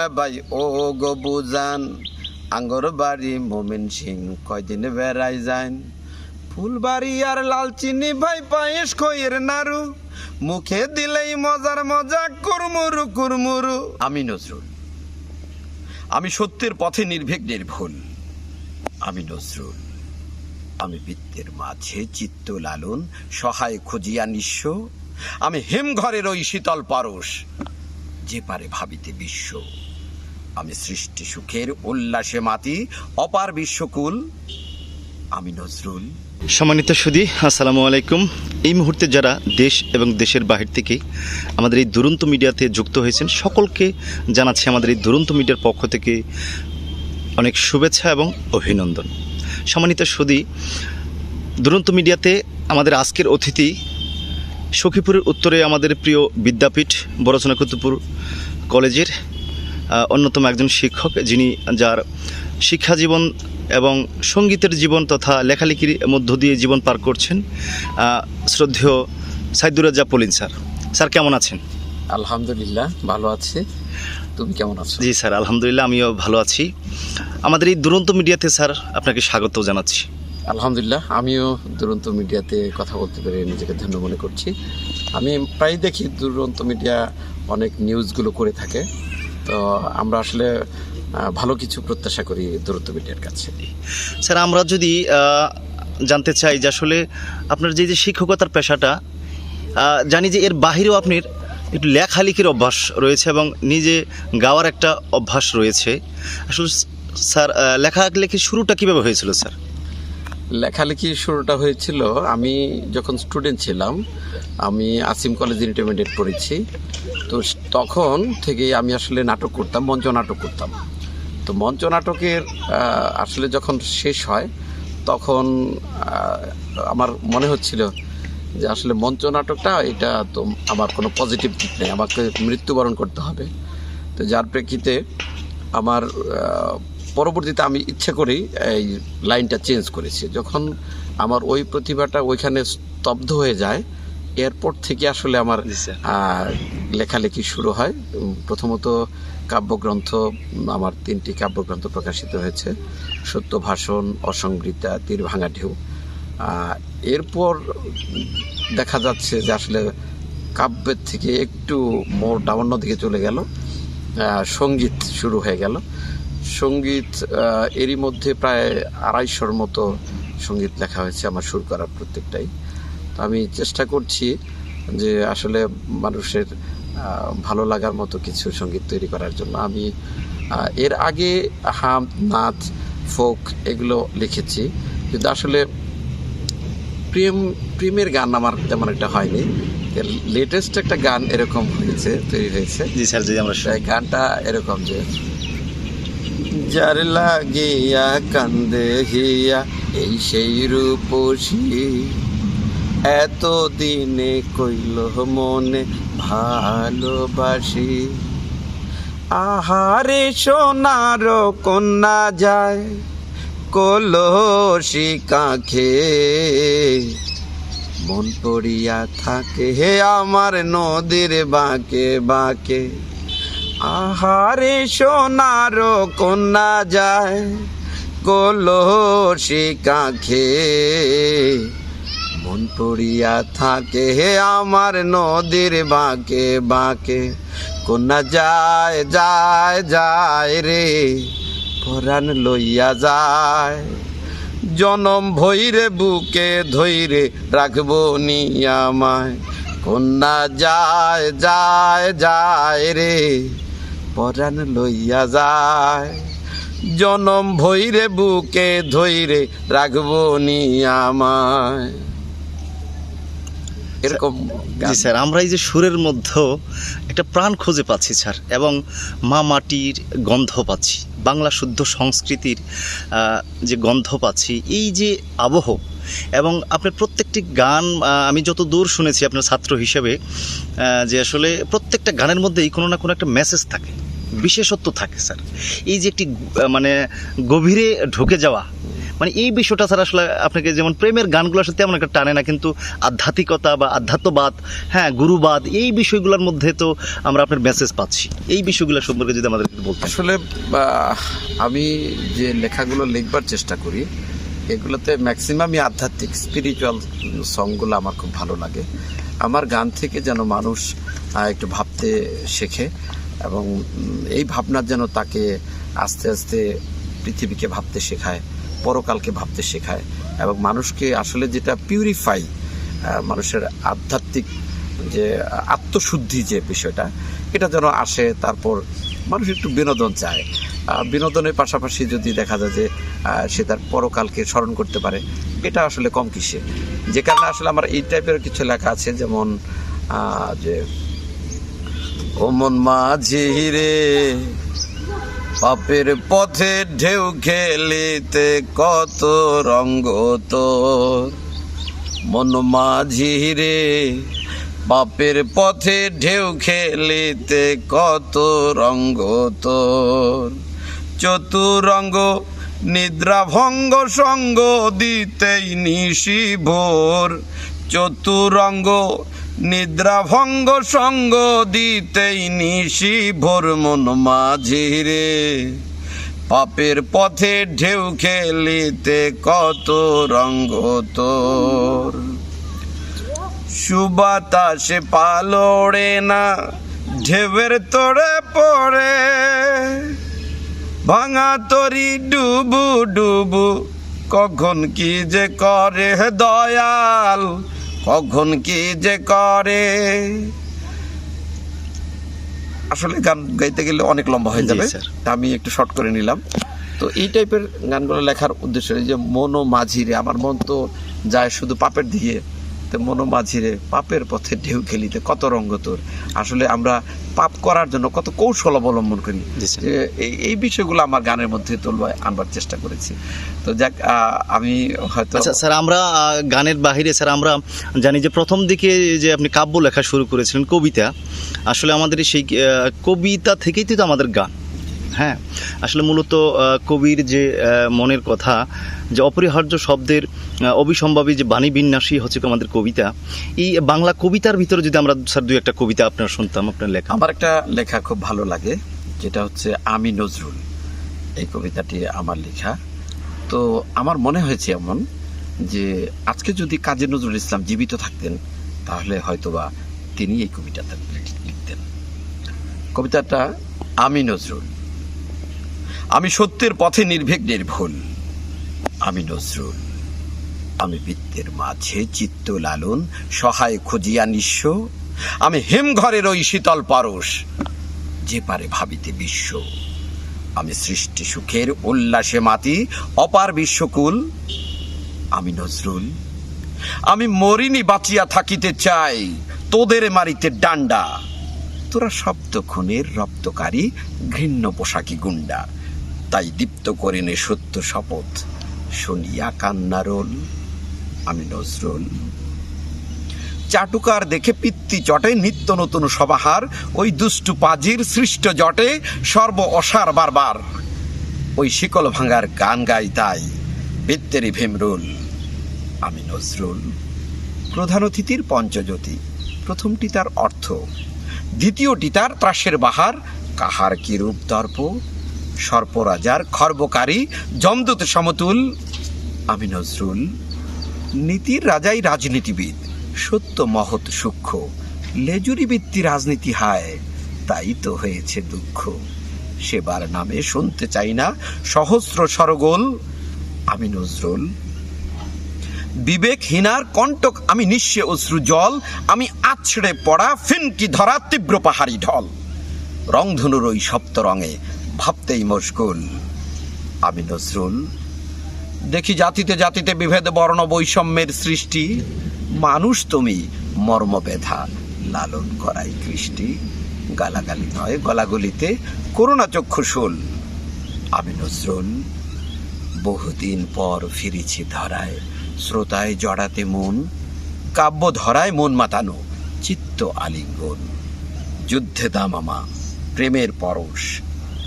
মে ভাই ও গো বুজান। আঙ্গর বাড়ি মোমিন সিং কয়দিন বেড়াই যান ফুলবাড়ি আর লালচিনি ভাই পায়েস খইয়ের নাড়ু। মুখে দিলেই মজার মজা কুরমুরু কুরমুরু। আমি নজরুল। আমি সত্যের পথে নির্ভীক, নির্ভুল। আমি নজরুল। আমি বৃত্তের মাঝে চিত্ত লালন, সহায় খুঁজিয়া নিঃস্ব। আমি হিমঘরের ওই শীতল পারস যে পারে ভাবিতে বিশ্ব। আমি সৃষ্টি সুখের উল্লাসে মাতি, অপার বিশ্বকুল আমি নজরুল। সম্মানিত সুদী আসসালামু আলাইকুম। এই মুহূর্তে যারা দেশ এবং দেশের বাহির থেকে আমাদের এই দুরন্ত মিডিয়াতে যুক্ত হয়েছেন, সকলকে জানাচ্ছি আমাদের এই দুরন্ত মিডিয়ার পক্ষ থেকে অনেক শুভেচ্ছা এবং অভিনন্দন। সম্মানিত সুদী দুরন্ত মিডিয়াতে আমাদের আজকের অতিথি সখীপুরের উত্তরে আমাদের প্রিয় বিদ্যাপীঠ বড়চনা কুতুপুর কলেজের অন্যতম একজন শিক্ষক যিনি যার শিক্ষা জীবন এবং সঙ্গীতের জীবন তথা লেখালেখির মধ্য দিয়ে জীবন পার করছেন শ্রদ্ধেয় সাইদুর রাজা পলিন স্যার। স্যার কেমন আছেন? আলহামদুলিল্লাহ ভালো আছি। তুমি কেমন আছো? জি স্যার আলহামদুলিল্লাহ আমিও ভালো আছি। আমাদের এই দুরন্ত মিডিয়াতে স্যার আপনাকে স্বাগত জানাচ্ছি। আলহামদুলিল্লাহ আমিও দুরন্ত মিডিয়াতে কথা বলতে পেরে নিজেকে ধন্য মনে করছি। আমি প্রায় দেখি দুরন্ত মিডিয়া অনেক নিউজগুলো করে থাকে। তো আমরা আসলে ভালো কিছু প্রত্যাশা করি দুরন্ত মিডিয়ার কাছে। স্যার, আমরা যদি জানতে চাই যে আসলে আপনার যে যে শিক্ষকতার পেশাটা জানি যে এর বাহিরেও আপনার একটু লেখালেখির অভ্যাস রয়েছে এবং নিজে গাওয়ার একটা অভ্যাস রয়েছে। আসলে স্যার লেখালেখির শুরুটা কীভাবে হয়েছিল, স্যার? লেখালেখি শুরুটা হয়েছিল, আমি যখন স্টুডেন্ট ছিলাম, আমি আসিম কলেজ ইন্টারমিডিয়েট পড়েছি। তো তখন থেকে আমি আসলে নাটক করতাম, মঞ্চ নাটক করতাম। তো মঞ্চ নাটকের আসলে যখন শেষ হয়, তখন আমার মনে হচ্ছিল যে আসলে মঞ্চ নাটকটা, এটা তো আমার কোনো পজিটিভ দিক নেই, আমাকে মৃত্যুবরণ করতে হবে। তো যার প্রেক্ষিতে আমার পরবর্তীতে আমি ইচ্ছে করেই এই লাইনটা চেঞ্জ করেছি। যখন আমার ওই প্রতিভাটা ওইখানে স্তব্ধ হয়ে যায় এরপর থেকে আসলে আমার লেখালেখি শুরু হয়। প্রথমত কাব্যগ্রন্থ আমার তিনটি কাব্যগ্রন্থ প্রকাশিত হয়েছে। সত্য ভাষণ অসংগীতা তীর ভাঙা ঢেউ। এরপর দেখা যাচ্ছে যে আসলে কাব্যের থেকে একটু মোর ডাউন্য দিকে চলে গেল। সংগীত শুরু হয়ে গেল। সংগীত এরই মধ্যে প্রায় আড়াইশোর মতো সংগীত লেখা হয়েছে আমার সুর করার প্রত্যেকটাই। তো আমি চেষ্টা করছি যে আসলে মানুষের ভালো লাগার মতো কিছু সংগীত তৈরি করার জন্য। আমি এর আগে হাম নাচ ফোক এগুলো লিখেছি। কিন্তু আসলে প্রেম প্রেমের গান আমার তেমন একটা হয়নি। লেটেস্ট একটা গান এরকম হয়েছে তৈরি হয়েছে। জি স্যার যদি আমরা গানটা এরকম যে যার লাগিয়া কান্দে হিয়া এই সেই রূপসী এত দিনে কইল মনে ভালোবাসি আহারে সোনার কন্যা যায় কলসি কাঁখে মন পড়িয়া থাকে হে আমার নদীর বাঁকে বাঁকে আহারে সোনার কন্যা যায়, কলসি কাঁখে। মন পড়িয়া থাকে হে আমার নদীর বাঁকে বাঁকে। কন্যা যায় যায় যায় রে, পরাণ লইয়া যায়। জনম ভৈরে, বুকে ধৈরে রাখব নিয়ামায় কন্যা যায় যায় যায় রে পরাণ লইয়া যায়। জনম ভৈরে বুকে ধৈরে রাখব নিয়ামায়। এরকম জি স্যার আমরা এই যে সুরের মধ্যেও একটা প্রাণ খুঁজে পাচ্ছি স্যার এবং মা মাটির গন্ধ পাচ্ছি বাংলা শুদ্ধ সংস্কৃতির যে গন্ধ পাচ্ছি এই যে আবহ এবং আপনার প্রত্যেকটি গান আমি যত দূর শুনেছি আপনার ছাত্র হিসেবে যে আসলে প্রত্যেকটা গানের মধ্যেই কোনো না কোনো একটা মেসেজ থাকে বিশেষত্ব থাকে স্যার। এই যে একটি মানে গভীরে ঢুকে যাওয়া মানে এই বিষয়টা স্যার আসলে আপনাকে যেমন প্রেমের গানগুলো আসলে তেমন একটা টানে না, কিন্তু আধ্যাত্মিকতা বা আধ্যাত্মবাদ হ্যাঁ গুরুবাদ, এই বিষয়গুলোর মধ্যে তো আমরা আপনার মেসেজ পাচ্ছি। এই বিষয়গুলো সম্পর্কে যদি আমাদের বলতে আসলে আমি যে লেখাগুলো লিখবার চেষ্টা করি, এগুলোতে ম্যাক্সিমামই আধ্যাত্মিক স্পিরিচুয়াল সংগুলো আমার খুব ভালো লাগে। আমার গান থেকে যেন মানুষ একটু ভাবতে শেখে এবং এই ভাবনার যেন তাকে আস্তে আস্তে পৃথিবীকে ভাবতে শেখায়। পরকালকে ভাবতে শেখায় এবং মানুষকে আসলে যেটা পিউরিফাই মানুষের আধ্যাত্মিক যে আত্মশুদ্ধি যে বিষয়টা, এটা যেন আসে, তারপর মানুষ একটু বিনোদন চায়। বিনোদনের পাশাপাশি যদি দেখা যায় যে সে তার পরকালকে স্মরণ করতে পারে, এটা আসলে কম কিসে। যে কারণে আসলে আমার এই টাইপের কিছু লেখা আছে, যেমন যে, ও মন মাঝি রে পাপের পথে ঢেউ খেলিতে কত রঙ্গ তোর? মন মাঝি রে বাপের পথে ঢেউ খেলিতে কত রঙ্গ তোর? চতুরঙ্গ নিদ্রা ভঙ্গ সঙ্গ দিতেই নিশি ভোর। চতুরঙ্গ নিদ্রা ভঙ্গ সঙ্গ দিতেই নিশি ভোর মন মাঝি রে। পাপের পথে ঢেউ খেলিতে কত রঙ্গ তোর। সুবাতাসে পালোড়ে না, ঢেউয়ের তোড়ে পড়ে। ভাঙা তরি ডুবু ডুবু, কখন কি যে করে দয়াল কখন কি যে করে? আসলে গান গাইতে গেলে অনেক লম্বা হয়ে যাবে। তা আমি একটু শর্ট করে নিলাম। তো এই টাইপের গানগুলো লেখার উদ্দেশ্য এই যে মনো মাঝিরে আমার মন তো যায় শুধু পাপের দিকে। তো মনো মাঝিরে পাপের পথে ঢেউ খেলিতে কত রঙ্গ তোর। আসলে আমরা পাপ করার জন্য কত কৌশল অবলম্বন করি। এই বিষয়গুলো আমার গানের মধ্যে তুলবায় আনবার চেষ্টা করেছি। তো যাক আমি হয়তো আচ্ছা স্যার আমরা গানের বাহিরে স্যার আমরা জানি যে প্রথম দিকে যে আপনি কাব্য লেখা শুরু করেছিলেন কবিতা আসলে আমাদের সেই কবিতা থেকেই তো আমাদের গান। হ্যাঁ আসলে মূলত কবির যে মনের কথা, যে অপরিহার্য শব্দের অবিসম্ভাবী যে বাণী বিন্যাসী হচ্ছে আমাদের কবিতা, এই বাংলা কবিতার ভিতরে যদি আমরা স্যার দুই একটা কবিতা আপনার শুনতাম, আপনার লেখা। আমার একটা লেখা খুব ভালো লাগে, যেটা হচ্ছে আমি নজরুল, এই কবিতাটি আমার লেখা। তো আমার মনে হয়েছে এমন যে, আজকে যদি কাজী নজরুল ইসলাম জীবিত থাকতেন, তাহলে হয়তোবা তিনি এই কবিতাটা লিখতেন। কবিতাটা, আমি নজরুল। আমি সত্যের পথে নির্ভীক, নির্ভুল। আমি নজরুল। আমি বৃত্তের মাঝে চিত্ত লালন, সহায় খুঁজিয়া নিঃস্ব। আমি হিমঘরের ওই শীতল পরশ, যে পারে ভাবিতে বিশ্ব। আমি সৃষ্টি সুখের উল্লাসে মাতি, অপার বিশ্বকুল। আমি নজরুল। আমি মরিনি বাঁচিয়া থাকিতে চাই, তোদের মারিতে ডান্ডা। তোরা শব্দ খুনের রপ্তকারী, ঘৃণ্য পোশাকি গুন্ডা তাই দীপ্ত করে নে সত্য শপথ। শুনিয়া কান্নারোল আমি নজরুল চাটুকার দেখে পিত্তি চটে নিত্য নতুন সমাহার ওই দুষ্টু পাজির সৃষ্ট জটে, সর্ব অসার বারবার। ওই শিকল ভাঙার গান গাই তাই, বৃত্তেরি ভীমরুল, আমি নজরুল প্রধান অতিথির পঞ্চজ্যোতি, প্রথমটি তার অর্থ, দ্বিতীয়টি তার ত্রাসের বাহার। কাহার কি রূপ দর্প? সর্পরাজার খর্বকারী জমদূত সমতুল আমি নজরুল। নীতির রাজাই রাজনীতিবিদ, সত্য মহৎ সূক্ষ্ম লেজুরি বৃত্তি রাজনীতি হায়, তাই তো হয়েছে দুঃখ। সেবার নামে শুনতে চাই না সহস্র সরগোল, আমি নজরুল। বিবেকহীনার কণ্টক আমি নিঃস্বে অশ্রু জল, আমি আছড়ে পড়া ফিনকি ধরা তীব্র পাহাড়ি ঢল। রংধনুর ওই সপ্ত রঙে ভাবতেই মশগুল আমি নজরুল। দেখি জাতিতে জাতিতে বিভেদ বর্ণ বৈষম্যের সৃষ্টি। মানুষ তুমি মর্মব্যথা লালন করাই কৃষ্টি। গালাগালি নয় গলাগুলিতে, করুণা চক্ষুশুল আমি নজরুল। বহুদিন পর ফিরেছি ধরায় শ্রোতায় জড়াতে মন, কাব্য ধরায় মন মাতানো, চিত্ত আলিঙ্গন। যুদ্ধে দামামা প্রেমের পরশ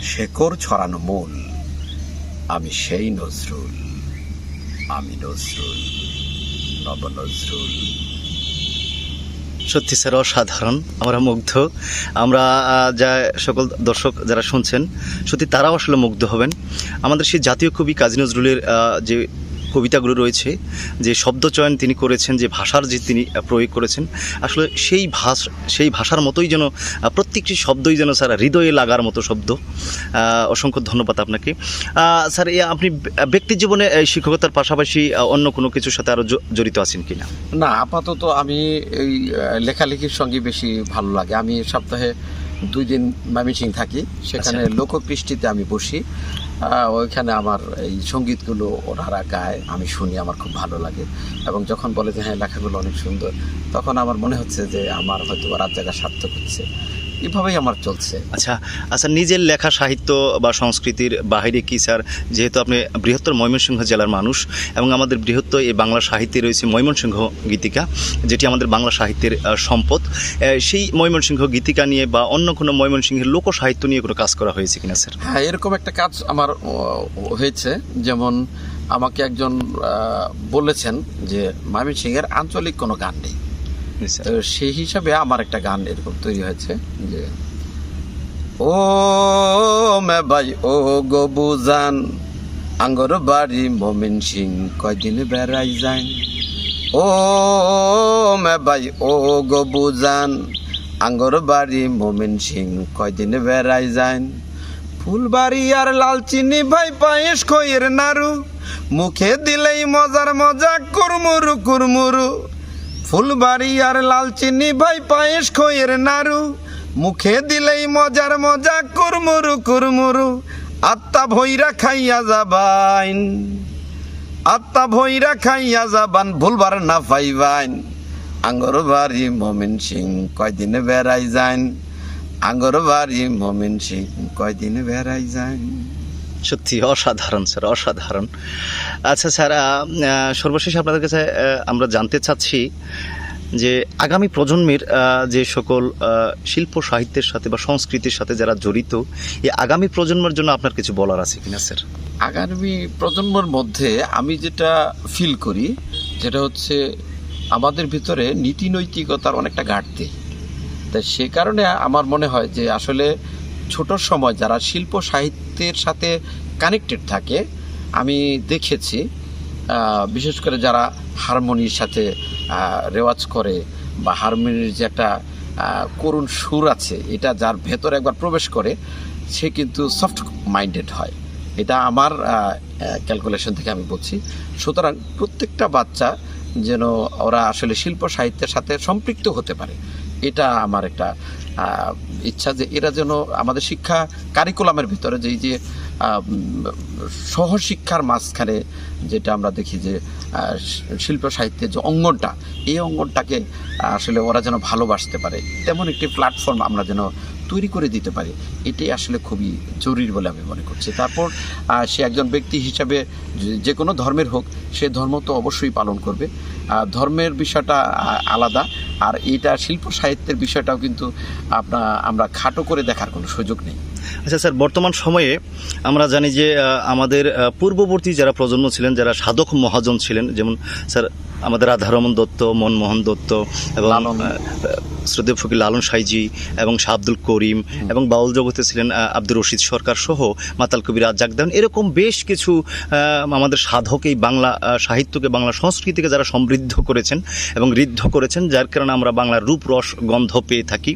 শেকর ছড়ানো মূল। আমি সেই নজরুল। আমি নজরুল নব নজরুল সত্যি স্যার, অসাধারণ। আমরা মুগ্ধ। আমরা যা সকল দর্শক যারা শুনছেন, সত্যি তারাও আসলে মুগ্ধ হবেন। আমাদের সেই জাতীয় কবি কাজী নজরুলের যে কবিতাগুলো রয়েছে যে শব্দচয়ন তিনি করেছেন যে ভাষার যে তিনি প্রয়োগ করেছেন আসলে সেই ভাষ সেই ভাষার মতোই যেন প্রত্যেকটি শব্দই যেন স্যার হৃদয়ে লাগার মতো শব্দ। অসংখ্য ধন্যবাদ আপনাকে। স্যার আপনি ব্যক্তি জীবনে এই শিক্ষকতার পাশাপাশি অন্য কোনো কিছুর সাথে আরও জড়িত আছেন কিনা? না না আপাতত আমি এই লেখালেখির সঙ্গে বেশি ভালো লাগে। আমি সপ্তাহে দুই দিন ময়মনসিং থাকি। সেখানে লোককৃষ্টিতে আমি বসি। ওইখানে আমার এই সঙ্গীতগুলো ওনারা গায়, আমি শুনি, আমার খুব ভালো লাগে। এবং যখন বলে যে হ্যাঁ লেখাগুলো অনেক সুন্দর, তখন আমার মনে হচ্ছে যে, আমার হয়তো রাত জায়গা সার্থক হচ্ছে। এভাবেই আমার চলছে। আচ্ছা আচ্ছা নিজের লেখা সাহিত্য বা সংস্কৃতির বাহিরে কি স্যার? যেহেতু আপনি বৃহত্তর ময়মনসিংহ জেলার মানুষ এবং আমাদের বৃহত্তর এই বাংলা সাহিত্যে রয়েছে ময়মনসিংহ গীতিকা যেটি আমাদের বাংলা সাহিত্যের সম্পদ। সেই ময়মনসিংহ গীতিকা নিয়ে বা অন্য কোনো ময়মনসিংহের লোক সাহিত্য নিয়ে কোনো কাজ করা হয়েছে কিনা স্যার? হ্যাঁ এরকম একটা কাজ আমার হয়েছে। যেমন আমাকে একজন বলেছেন যে ময়মনসিংহের আঞ্চলিক কোনো গান নেই। তো সেই হিসাবে আমার একটা গান এরকম তৈরি হয়েছে যে, ও মে ভাই, ও গো বুজান, আঙ্গর বাড়ি মমিন সিং কয়দিন বেড়াই যাই ও মে ভাই, ও গো বুজান, আঙ্গর বাড়ি মমিন সিং কয়দিন বেড়াই যাই ফুলবাড়ি আর লালচিনি ভাই পায়েস খয়ের নাড়ু, মুখে দিলেই মজার মজা কুরমুরু কুরমুরু। ফুলবাড়ি আর লালচিনি ভাই পায়েস খয়ের নাড়ু। মুখে দিলেই মজার মজা, কুরমুরু কুরমুরু। আত্মা ভৈরা খাইয়া যাবাইন। আত্মা ভৈরা খাইয়া যাবান, ভুলবার না পাইবাইন। আঙ্গর বাড়ি মমিন সিং কয়দিন বেড়াই যাইন। আঙ্গর বাড়ি মমিন সিং কয়দিন বেড়াই যাইন। সত্যি, অসাধারণ, স্যার, অসাধারণ। আচ্ছা স্যার সর্বশেষ আপনাদের কাছে আমরা জানতে চাচ্ছি যে আগামী প্রজন্মের যে সকল শিল্প সাহিত্যের সাথে বা সংস্কৃতির সাথে যারা জড়িত, এই আগামী প্রজন্মের জন্য আপনার কিছু বলার আছে কিনা, স্যার? আগামী প্রজন্মের মধ্যে আমি যেটা ফিল করি, যেটা হচ্ছে আমাদের ভিতরে নীতি নৈতিকতার অনেকটা ঘাটতি। তাই সে কারণে আমার মনে হয় যে আসলে ছোট সময় যারা শিল্প সাহিত্যের সাথে কানেক্টেড থাকে, আমি দেখেছি বিশেষ করে যারা হারমোনির সাথে রেওয়াজ করে বা হারমোনির যে একটা করুণ সুর আছে, এটা যার ভেতরে একবার প্রবেশ করে, সে কিন্তু সফট মাইন্ডেড হয়। এটা আমার ক্যালকুলেশন থেকে আমি বলছি। সুতরাং প্রত্যেকটা বাচ্চা যেন ওরা আসলে শিল্প সাহিত্যের সাথে সম্পৃক্ত হতে পারে, এটা আমার একটা ইচ্ছা যে এরা যেন আমাদের শিক্ষা কারিকুলামের ভিতরে যে এই যে সহশিক্ষার মাঝখানে যেটা আমরা দেখি যে শিল্প সাহিত্যের যে অঙ্গনটা, এই অঙ্গনটাকে আসলে ওরা যেন ভালোবাসতে পারে। তেমন একটি প্ল্যাটফর্ম আমরা যেন তৈরি করে দিতে পারি। এটাই আসলে খুবই জরুরি বলে আমি মনে করছি। তারপর সে একজন ব্যক্তি হিসাবে যে কোনো ধর্মের হোক, সে ধর্ম তো অবশ্যই পালন করবে। ধর্মের বিষয়টা আলাদা। আর এটা শিল্প সাহিত্যের বিষয়টাও কিন্তু আপনার আমরা খাটো করে দেখার কোনো সুযোগ নেই। আচ্ছা স্যার বর্তমান সময়ে আমরা জানি যে আমাদের পূর্ববর্তী যারা প্রজন্ম ছিলেন যারা সাধক মহাজন ছিলেন যেমন স্যার আমাদের রাধারমন দত্ত মনমোহন দত্ত এবং শ্রদ্ধেয় ফকির লালন সাইজি এবং শাহ আব্দুল করিম এবং বাউল জগতে ছিলেন আব্দুর রশিদ সরকার সহ মাতাল কবির আজাক দেন এরকম বেশ কিছু আমাদের সাধক এই বাংলা সাহিত্যকে বাংলা সংস্কৃতিকে যারা সমৃদ্ধ করেছেন এবং ঋদ্ধ করেছেন যার কারণে আমরা বাংলার রূপ রস গন্ধ পেয়ে থাকি।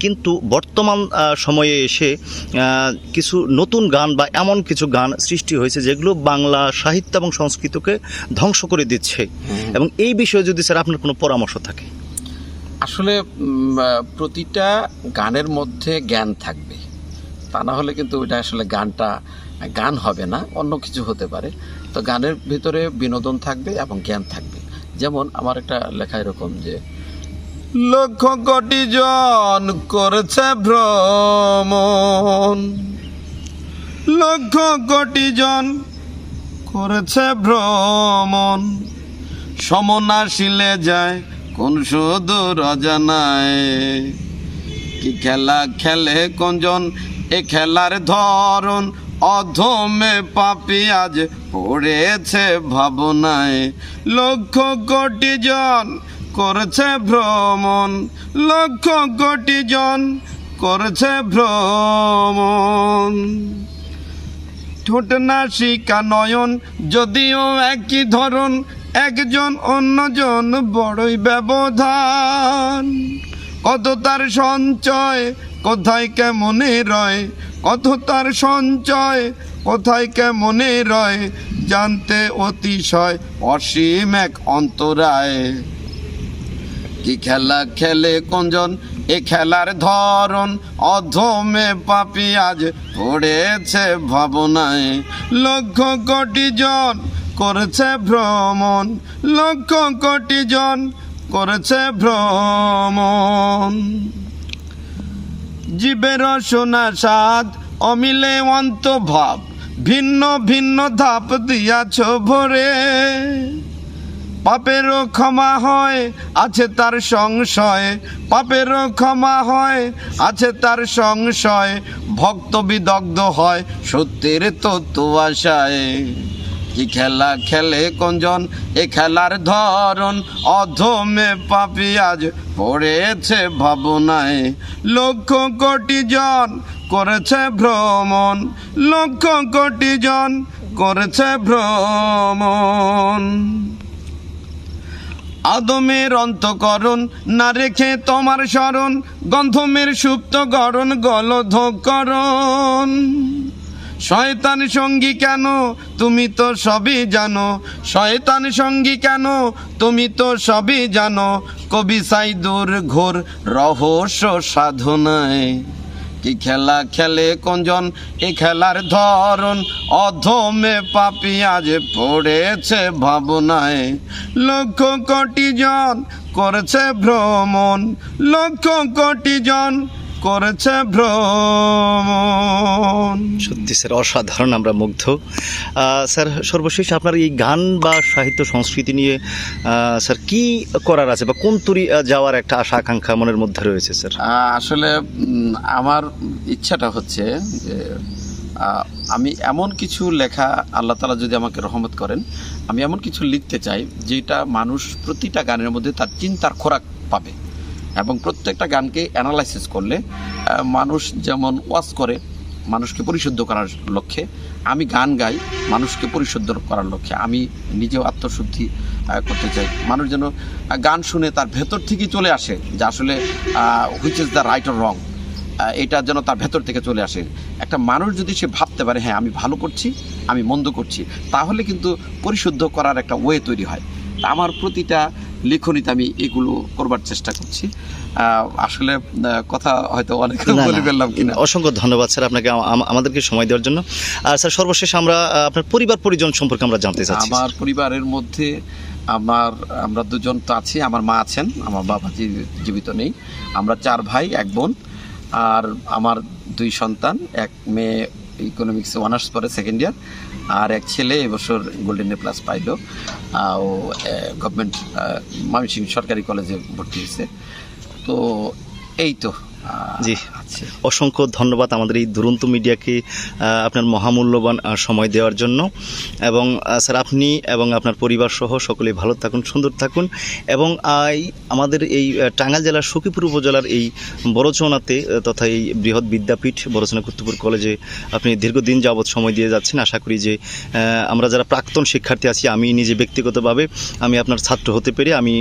কিন্তু বর্তমান সময়ে এসে কিছু নতুন গান বা এমন কিছু গান সৃষ্টি হয়েছে যেগুলো বাংলা সাহিত্য এবং সংস্কৃতকে ধ্বংস করে দিচ্ছে। এবং এই বিষয়ে যদি স্যার আপনার কোনো পরামর্শ থাকে। আসলে প্রতিটা গানের মধ্যে জ্ঞান থাকবে। তা না হলে কিন্তু ওইটা আসলে গানটা গান হবে না অন্য কিছু হতে পারে। তো গানের ভিতরে বিনোদন থাকবে এবং জ্ঞান থাকবে। যেমন আমার একটা লেখা এরকম যে লক্ষ কোটি জন করেছে ভ্রমণ। লক্ষ কোটি জন করেছে ভ্রমণ। সমন আসিলে যায় কোন শুধু অজানায় কি খেলা খেলে কোনজন? এ খেলার ধরন অধমে পাপি আজ পড়েছে ভাবনায়। লক্ষ কোটি জন করছে ভ্রমণ, লক্ষ কোটি জন করছে ভ্রমণ। ঠোঁট নাসিকা নয়ন, যদিও একই ধরন, একজন অন্যজন বড়ই ব্যবধান। কত তার সঞ্চয় কোথায় কেমনে রয়? কত তার সঞ্চয় কোথায় কেমনে রয়? জানতে অতিশয় অসীম এক অন্তরায়। কি খেলা খেলে কোনজন এ খেলার ধরন অধমে পাপি আজ পড়েছে ভাবনায়। লক্ষ কোটি জন করেছে ভ্রমণ, লক্ষ কোটি জন করেছে ভ্রমণ। জীবের সোনা স্বাদ অমিলে অন্তভাব, ভিন্ন ভিন্ন ধাপ দিয়াছ ভরে। পাপেরও ক্ষমা হয়, আছে তার সংশয়। পাপেরও ক্ষমা হয়, আছে তার সংশয়। ভক্ত বিদগ্ধ হয়, সত্যের তত্ত্ব আশায়। কি খেলা খেলে কোনজন এ খেলার ধরন অধমে পাপি আজ পড়েছে ভাবনায়। লক্ষ কোটি জন করেছে ভ্রমণ, লক্ষ কোটি জন করেছে ভ্রমণ। আদমের অন্তকরণ, না রেখে তোমার স্মরণ, গন্ধমের সুপ্ত গরণ গলধকরণ। শয়তান সঙ্গী কেন? তুমি তো সবই জানো। শয়তান সঙ্গী কেন? তুমি তো সবই জানো। কবি সাইদুর ঘোর রহস্য সাধনায়। কি খেলা খেলে কোনজন এ খেলার ধরন অধমে পাপি আজ পড়েছে ভাবনায়। লক্ষ কোটি জন করেছে ভ্রমণ, লক্ষ কোটি জন করেছে ভ্রমণ। সত্যি স্যার অসাধারণ আমরা মুগ্ধ। স্যার সর্বশেষ আপনার এই গান বা সাহিত্য সংস্কৃতি নিয়ে স্যার কি করার আছে বা কোন তুরি যাওয়ার একটা আশা আকাঙ্ক্ষা মনের মধ্যে রয়েছে স্যার? আসলে আমার ইচ্ছাটা হচ্ছে যে আমি এমন কিছু লেখা আল্লাহ তালা যদি আমাকে রহমত করেন আমি এমন কিছু লিখতে চাই যেটা মানুষ প্রতিটা গানের মধ্যে তার চিন্তার খোরাক পাবে। এবং প্রত্যেকটা গানকে অ্যানালাইসিস করলে মানুষ যেমন ওয়াজ করে, মানুষকে পরিশুদ্ধ করার লক্ষ্যে, আমি গান গাই, মানুষকে পরিশুদ্ধ করার লক্ষ্যে, আমি নিজেও আত্মশুদ্ধি করতে চাই। মানুষ যেন গান শুনে তার ভেতর থেকেই চলে আসে যে আসলে which is the right or wrong এটা যেন তার ভেতর থেকে চলে আসে। একটা মানুষ যদি সে ভাবতে পারে হ্যাঁ আমি ভালো করছি, আমি মন্দ করছি, তাহলে কিন্তু পরিশুদ্ধ করার একটা ওয়ে তৈরি হয়। আমার প্রতিটা লেখনীতে আমি এগুলো করবার চেষ্টা করছি। আসলে কথা হয়তো অনেক বলে ফেললাম কিনা। অসংখ্য ধন্যবাদ স্যার আপনাকে আম- আম- আমাদেরকে সময় দেওয়ার জন্য। আর স্যার সর্বশেষ আমরা আপনার পরিবার পরিজন সম্পর্কে আমরা জানতে চাচ্ছি। আমার পরিবারের মধ্যে আমার আমরা দুজন তো আছি আমার মা আছেন আমার বাবা জীবিত নেই। আমরা চার ভাই এক বোন আর আমার দুই সন্তান এক মেয়ে ইকোনমিক্সে অনার্স পরে সেকেন্ড ইয়ার আর এক ছেলে এবছর গোল্ডেন এ প্লাস পাইলো। ও গভর্নমেন্ট ময়মনসিংহ সরকারি কলেজে ভর্তি হয়েছে। তো, এই তো। জি। অসংখ্য ধন্যবাদ আমাদের এই দুরন্ত মিডিয়াকে আপনার মহামূল্যবান সময় দেওয়ার জন্য। এবং স্যার আপনি এবং আপনার পরিবার সহ সকলেই ভালো থাকুন সুন্দর থাকুন। এবং আমাদের এই টাঙ্গাইল জেলার সখীপুর উপজেলার এই বড়চৌনাতে তথা এই বৃহৎ বিদ্যাপীঠ বড়চৌনা কুত্তুপুর কলেজে আপনি দীর্ঘদিন যাবৎ সময় দিয়ে যাচ্ছেন। আশা করি যে আমরা যারা প্রাক্তন শিক্ষার্থী আছি আমি নিজে ব্যক্তিগতভাবে আমি আপনার ছাত্র হতে পেরে আমি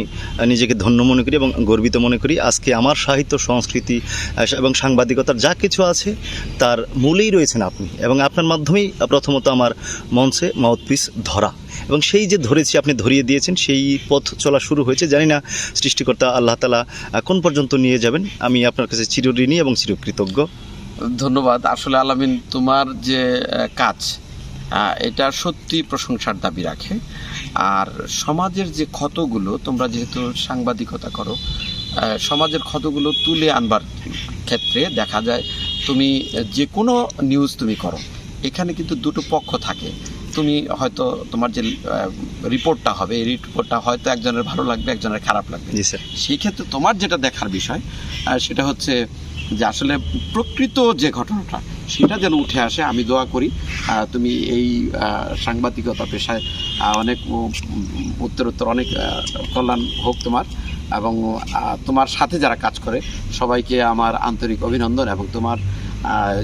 নিজেকে ধন্য মনে করি এবং গর্বিত মনে করি। আজকে আমার সাহিত্য সংস্কৃতি এবং সাংবাদিকতার যা কিছু আছে, তার মূলেই রয়েছেন আপনি। এবং আপনার মাধ্যমেই প্রথমত আমার মঞ্চে মাউথপিস ধরা। এবং সেই যে ধরেছি, আপনি ধরিয়ে দিয়েছেন, সেই পথ চলা শুরু হয়েছে। জানি না সৃষ্টিকর্তা আল্লাহ তালা কোন পর্যন্ত নিয়ে যাবেন। আমি আপনার কাছে চিরঋণী এবং চিরকৃতজ্ঞ। ধন্যবাদ। আসলে আলামিন, তোমার যে কাজ এটা সত্যি প্রশংসার দাবি রাখে। আর সমাজের যে ক্ষতগুলো, তোমরা যেহেতু সাংবাদিকতা করো সমাজের ক্ষতগুলো তুলে আনবার ক্ষেত্রে দেখা যায় তুমি যে কোনো নিউজ তুমি করো এখানে কিন্তু দুটো পক্ষ থাকে। তুমি হয়তো তোমার যে রিপোর্টটা হবে এই রিপোর্টটা হয়তো একজনের ভালো লাগবে একজনের খারাপ লাগবে। সেই ক্ষেত্রে তোমার যেটা দেখার বিষয় সেটা হচ্ছে যে আসলে প্রকৃত যে ঘটনাটা সেটা যেন উঠে আসে আমি দোয়া করি। তুমি এই সাংবাদিকতা পেশায় অনেক উত্তরোত্তর অনেক কল্যাণ হোক তোমার। এবং তোমার সাথে যারা কাজ করে সবাইকে আমার আন্তরিক অভিনন্দন এবং তোমার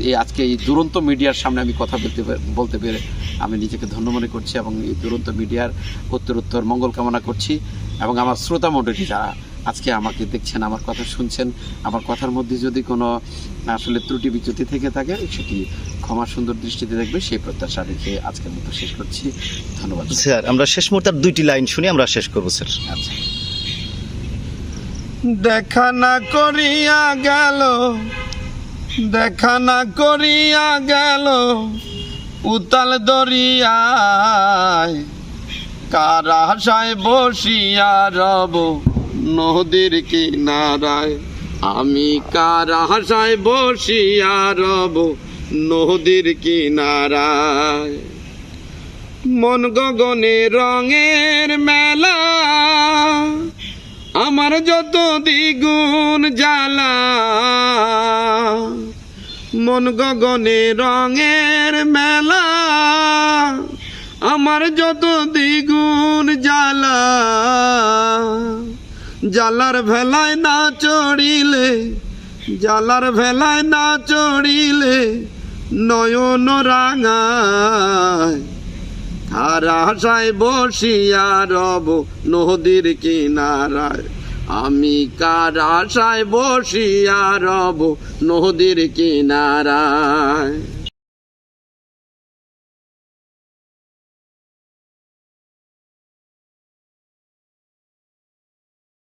এই আজকে এই দুরন্ত মিডিয়ার সামনে আমি কথা বলতে বলতে পেরে আমি নিজেকে ধন্য মনে করছি এবং এই দুরন্ত মিডিয়ার উত্তরোত্তর মঙ্গল কামনা করছি এবং আমার শ্রোতা মণ্ডলী যারা আজকে আমাকে দেখছেন আমার কথা শুনছেন আমার কথার মধ্যে যদি কোনো আসলে ত্রুটি বিচ্যুতি থেকে থাকে সেটি ক্ষমা সুন্দর দৃষ্টিতে দেখবে সেই প্রত্যাশা রেখে আজকের মতো শেষ করছি। ধন্যবাদ। স্যার আমরা শেষ মুহূর্তে দুইটি লাইন শুনে আমরা শেষ করব স্যার। আচ্ছা। দেখা না করিয়া গেল, দেখা না করিয়া গেল, উতাল দরিয়ায় কার আশায় বসিয়া রব নদীর কিনারায়। আমি কার আশায় বসিয়া রব নদীর কিনারায়। মন গগনে রঙের মেলা আমার যত দ্বিগুণ জ্বালা, মন গগনে রঙের মেলা, আমার যত দ্বিগুণ জ্বালা, জ্বালার ভেলায় না চড়িলে, জ্বালার ভেলায় না চড়িলে নয়ন রাঙায়। আর আশায় বসিয়া রব নদীর কিনারায়। আমি কার আশায় বসিয়া রব নদীর কিনারায়।